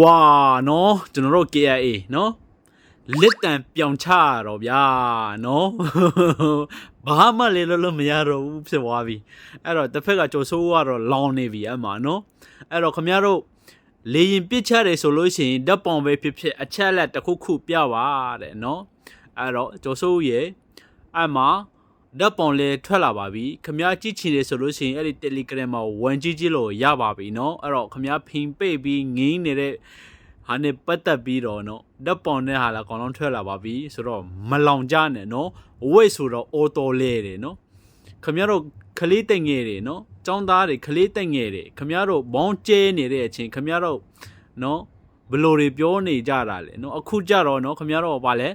ဝါနော်ကျွန်တော်တို့ KIA နော်လက်တံပြောင်ချရတော့ဗျာနော်ဘာမှလေလို့လို့မရတော့ဘူးဖြစ်သွားပြီအဲ့တော့တစ်ဖက်ကကြိုဆိုးကတော့လောင်နေပြီအမှနော်အဲ့တော့ခမရတို့လေရင်ပစ်ချတယ်ဆိုလို့ရှိရင်ဓာတ်ပုံပဲဖြစ်ဖြစ်အချက်လက်တစ်ခုခုပြပါတဲ့နော်အဲ့တော့ကြိုဆိုးရဲ့အဲ့မှာ ဓာတ်ပုံလေးထွက်လာပါပြီခမရကြည့်ချင်တယ်ဆိုလို့ရှိရင်အဲ့ဒီ Telegram မှာဝင်ကြည့်ကြည့်လို့ရပါပြီเนาะအဲ့တော့ခမရဖင်ပိတ်ပြီးငင်းနေတဲ့ဟာနဲ့ပတ်သက်ပြီးတော့เนาะဓာတ်ပုံနဲ့ဟာလာအကောင်လုံးထွက်လာပါပြီဆိုတော့မလောင်ကြနဲ့เนาะဝိတ်ဆိုတော့အော်တော်လဲတယ်เนาะခမရတို့ခလေးတိတ်ငယ်တယ်เนาะចောင်းသားတွေခလေးတိတ်ငယ်တယ်ခမရတို့ဘောင်းကျဲနေတဲ့အချိန်ခမရတို့เนาะဘယ်လိုတွေပြောနေကြတာလဲเนาะအခုကြတော့เนาะခမရတို့ကဘာလဲ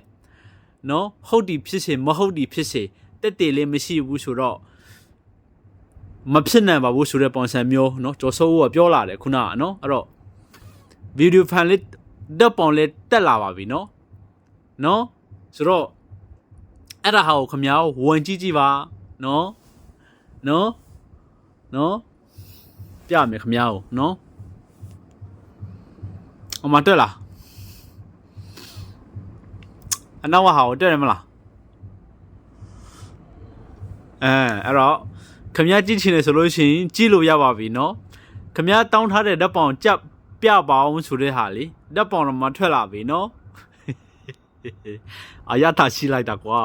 နော်ဟုတ်ဒီဖြစ်စေမဟုတ်ဒီဖြစ်စေ တက်တေလေးမရှိဘူးဆိုတော့မဖြစ်နိုင်ပါဘူးဆိုတဲ့ပုံစံမျိုးเนาะကျော်စိုးကပြောလာတယ်ခုနကเนาะအဲ့တော့ဗီဒီယိုဖန်လေးတက်ပုံလေးတက်လာပါပြီเนาะเนาะဆိုတော့အဲ့ဒါဟာကိုခမ ्या ဝင်ကြည့်ကြည့်ပါเนาะเนาะเนาะပြမယ်ခမ ्या ကိုเนาะအမတက်လားအနောက်ကဟာကိုတက်တယ်မလား အဲအဲ့တော့ခမ ्या ကြည့်ချင်တယ်ဆိုလို့ရှိရင်ကြည့်လို့ရပါပြီเนาะခမ ्या တောင်းထားတဲ့ဓာတ်ပောင်ကြပ်ပြပါအောင်ဆိုတဲ့ဟာလေဓာတ်ပောင်တော့မထွက်လာပြီเนาะ အာရတာရှိလိုက်တာကွာ